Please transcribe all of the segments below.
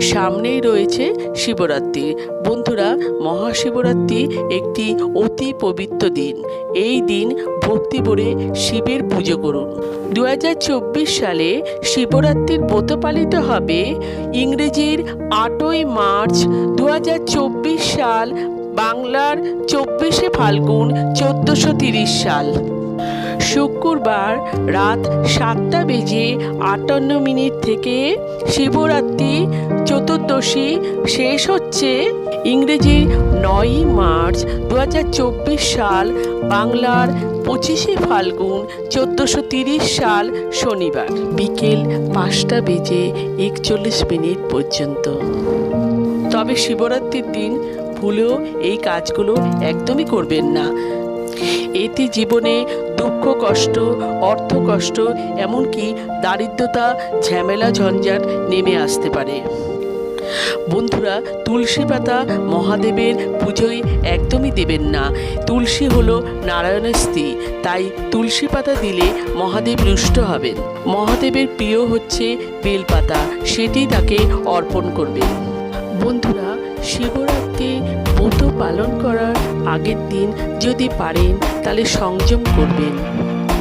সামনেই রয়েছে শিবরাত্রি। বন্ধুরা, মহাশিবরাত্রি একটি অতি পবিত্র দিন। এই দিন ভক্তি ভরে শিবের পুজো করুন। দুহাজার চব্বিশ সালে শিবরাত্রির ব্রত পালিত হবে ইংরেজির আটই মার্চ দু হাজার চব্বিশ সাল, বাংলার চব্বিশে ফাল্গুন চোদ্দোশো সাল। শুক্রবার রাত সাতটা বেজে আটান্ন মিনিট থেকে শিবরাত্রি চতুর্দশী শেষ হচ্ছে। ইংরেজির নয়ই মার্চ দু হাজার চব্বিশ সাল, বাংলার পঁচিশে ফাল্গুন চোদ্দোশো সাল শনিবার, বিকেল পাঁচটা বেজে একচল্লিশ মিনিট পর্যন্ত। তবে শিবরাত্রির দিন ভুলেও এই কাজগুলো একদমই করবেন না। এতে জীবনে দুঃখ কষ্ট, অর্থ কষ্ট, এমনকি দারিদ্রতা, ঝামেলা, ঝঞ্ঝাট নেমে আসতে পারে। বন্ধুরা, তুলসী পাতা মহাদেবের পুজোয় একদমই দেবেন না। তুলসী হলো নারায়ণের স্ত্রী, তাই তুলসী পাতা দিলে মহাদেব রুষ্ট হবেন। মহাদেবের প্রিয় হচ্ছে বেলপাতা, সেটি তাকে অর্পণ করবে বন্ধুরা শিবরাত্রি ব্রত পালন করার আগের দিন যদি পারেন, তাহলে সংযম করবেন।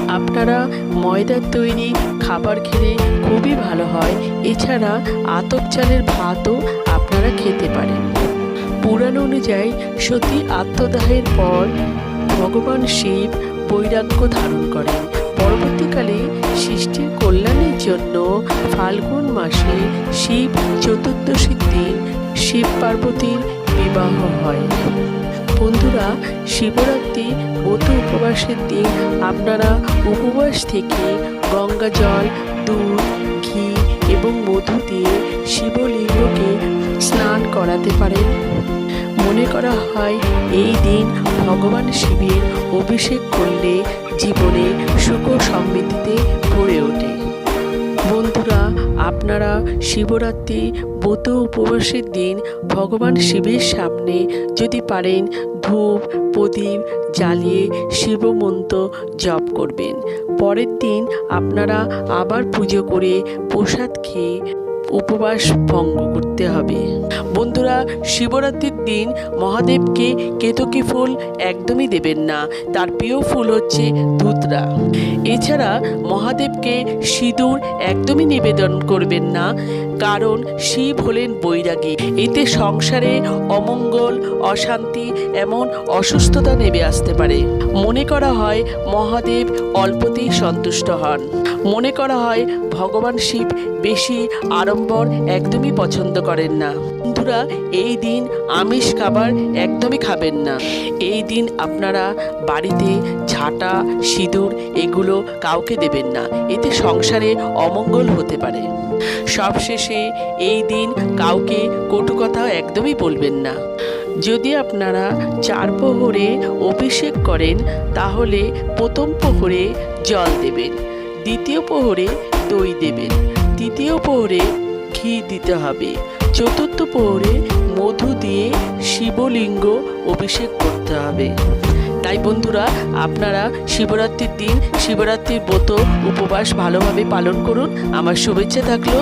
আপনারা ময়দার তৈরি খাবার খেলে খুবই ভালো হয়। এছাড়া আতপ চালের ভাতও আপনারা খেতে পারেন। পুরাণ অনুযায়ী সতী আত্মদাহের পর ভগবান শিব বৈরাগ্য ধারণ করেন। পরবর্তীকালে সৃষ্টির কল্যাণের জন্য ফাল্গুন মাসে শিব চতুর্দশীর দিন শিব পার্বতীর বিবাহ হয়। বন্ধুরা, শিবরাত্রি ব্রত উপবাসের দিন আপনারা উপবাস থেকে গঙ্গা জল, দুধ, ঘি এবং মধু দিয়ে শিবলিঙ্গকে স্নান করাতে পারেন। মনে করা হয়, এই দিন ভগবান শিবের অভিষেক করলে জীবনে সুখ সমৃদ্ধিতে ভরে ওঠে। বন্ধুরা আপনারা শিবরাত্রি, ব্রত উপবাসের দিন ভগবান শিবের সামনে যদি পারেন ধূপ, প্রদীপ জ্বালিয়ে শিবমন্ত্র জপ করবেন। পরের দিন আপনারা আবার পুজো করে প্রসাদ খেয়ে উপবাস ভঙ্গ করতে হবে। বন্ধুরা, শিবরাত্রির দিন মহাদেবকে কেতকী ফুল একদমই দেবেন না, তার প্রিয় ফুল হচ্ছে ধুতরা। এছাড়া মহাদেবকে সিঁদুর একদমই নিবেদন করবেন না, কারণ শিব হলেন বৈরাগী। এতে সংসারে অমঙ্গল, অশান্তি এমন অসুস্থতা নেমে আসতে পারে। মনে করা হয় মহাদেব অল্পতেই সন্তুষ্ট হন। মনে করা হয় ভগবান শিব বেশি আড়ম্বর একদমই পছন্দ করেন না। বন্ধুরা, এই দিন আমিষ খাবার একদমই খাবেন না। এই দিন আপনারা বাড়িতে ঝাঁটা সিঁদুর এগুলো কাউকে দেবেন না। এতে সংসারে অমঙ্গল হতে পারে। সবশেষে এই দিন কাউকে কটু কথা একদমই বলবেন না। যদি আপনারা চার প্রহরে অভিষেক করেন, তাহলে প্রথম প্রহরে জল দেবেন। দ্বিতীয় পোহরে দই দেবেন। তৃতীয় পোহরে ঘি দিতে হবে। চতুর্থ পোহরে মধু দিয়ে শিবলিঙ্গ অভিষেক করতে হবে। তাই বন্ধুরা, আপনারা শিবরাত্রির দিন শিবরাত্রির ব্রত উপবাস ভালোভাবে পালন করুন। আমার শুভেচ্ছা থাকল।